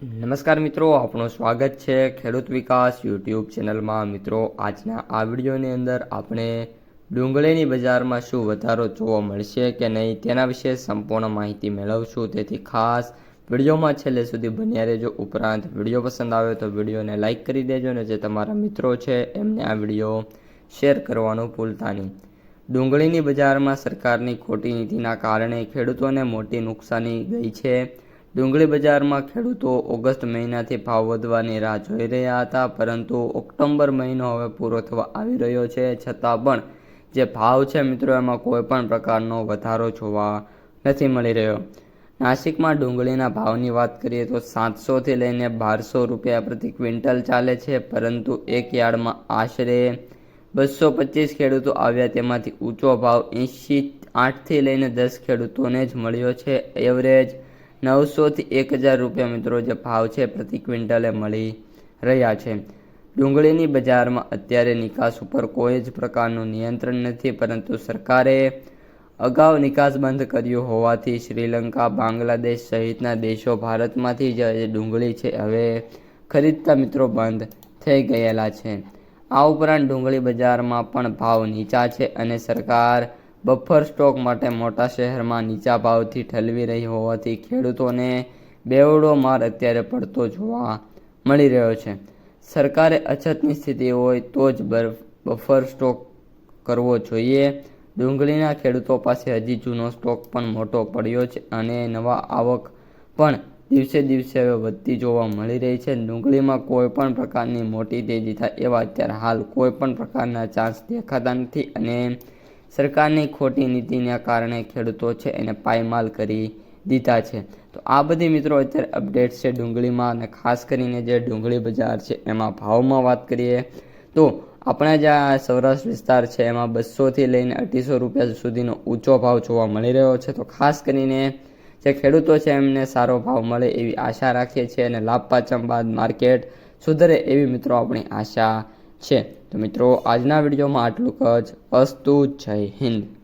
નમસ્કાર મિત્રો આપણું સ્વાગત છે ખેડૂત વિકાસ યુટ્યુબ ચેનલમાં. મિત્રો, આજના આ વિડીયોની અંદર આપણે ડુંગળીની બજારમાં શું વધારો જોવા મળશે કે નહીં તેના વિશે સંપૂર્ણ માહિતી મેળવશું. તેથી ખાસ વિડીયોમાં છેલ્લે સુધી બન્યા રહેજો. ઉપરાંત વીડિયો પસંદ આવે તો વિડીયોને લાઇક કરી દેજો અને જે તમારા મિત્રો છે એમને આ વીડિયો શેર કરવાનું ભૂલતા નહીં. ડુંગળીની બજારમાં સરકારની ખોટી નીતિના કારણે ખેડૂતોને મોટી નુકસાની ગઈ છે. ડુંગળી બજારમાં ખેડૂતો ઓગસ્ટ મહિનાથી ભાવ વધવાની રાહ જોઈ રહ્યા હતા, પરંતુ ઓક્ટોબર મહિનો હવે પૂરો થવા આવી રહ્યો છે. છતાં પણ જે ભાવ છે મિત્રો, એમાં કોઈ પણ પ્રકારનો વધારો જોવા નથી મળી રહ્યો. નાસિકમાં ડુંગળીના ભાવની વાત કરીએ તો સાતસોથી લઈને બારસો રૂપિયા પ્રતિ ક્વિન્ટલ ચાલે છે, પરંતુ એક યાર્ડમાં આશરે બસો પચીસ ખેડૂતો આવ્યા, તેમાંથી ઊંચો ભાવ એંશી આઠથી લઈને દસ ખેડૂતોને જ મળ્યો છે. એવરેજ નવસોથી એક હજાર રૂપિયા મિત્રો જે ભાવ છે પ્રતિ ક્વિન્ટલે મળી રહ્યા છે. ડુંગળીની બજારમાં અત્યારે નિકાસ ઉપર કોઈ જ પ્રકારનું નિયંત્રણ નથી, પરંતુ સરકારે અગાઉ નિકાસ બંધ કર્યો હોવાથી શ્રીલંકા, બાંગ્લાદેશ સહિતના દેશો ભારતમાંથી જે ડુંગળી છે હવે ખરીદતા મિત્રો બંધ થઈ ગયેલા છે. આ ઉપરાંત ડુંગળી બજારમાં પણ ભાવ નીચા છે અને સરકાર બફર સ્ટોક માટે મોટા શહેરમાં નીચા ભાવથી ઠલવી રહી હોવાથી ખેડૂતોને બેવડો માર અત્યારે પડતો જોવા મળી રહ્યો છે. સરકારે અછતની સ્થિતિ હોય તો જ બફર સ્ટોક કરવો જોઈએ. ડુંગળીના ખેડૂતો પાસે હજી જૂનો સ્ટોક પણ મોટો પડ્યો છે અને નવા આવક પણ દિવસે દિવસે હવે વધતી જોવા મળી રહી છે. ડુંગળીમાં કોઈ પણ પ્રકારની મોટી તેજી થાય એવા અત્યારે હાલ કોઈ પણ પ્રકારના ચાન્સ દેખાતા નથી અને સરકારની ખોટી નીતિના કારણે ખેડૂતો છે એને પાયમાલ કરી દીધા છે. તો આ બધી મિત્રો અત્યારે અપડેટ છે ડુંગળીમાં અને ખાસ કરીને જે ડુંગળી બજાર છે એમાં ભાવમાં વાત કરીએ તો આપણા જે સૌરાષ્ટ્ર વિસ્તાર છે એમાં બસોથી લઈને અઢીસો રૂપિયા સુધીનો ઊંચો ભાવ જોવા મળી રહ્યો છે. તો ખાસ કરીને જે ખેડૂતો છે એમને સારો ભાવ મળે એવી આશા રાખીએ છીએ અને લાભ પાચમ બાદ માર્કેટ સુધરે એવી મિત્રો આપણી આશા છે. તો મિત્રો આજના વિડીયોમાં આટલું જ. અસ્તુ જય હિન્દ.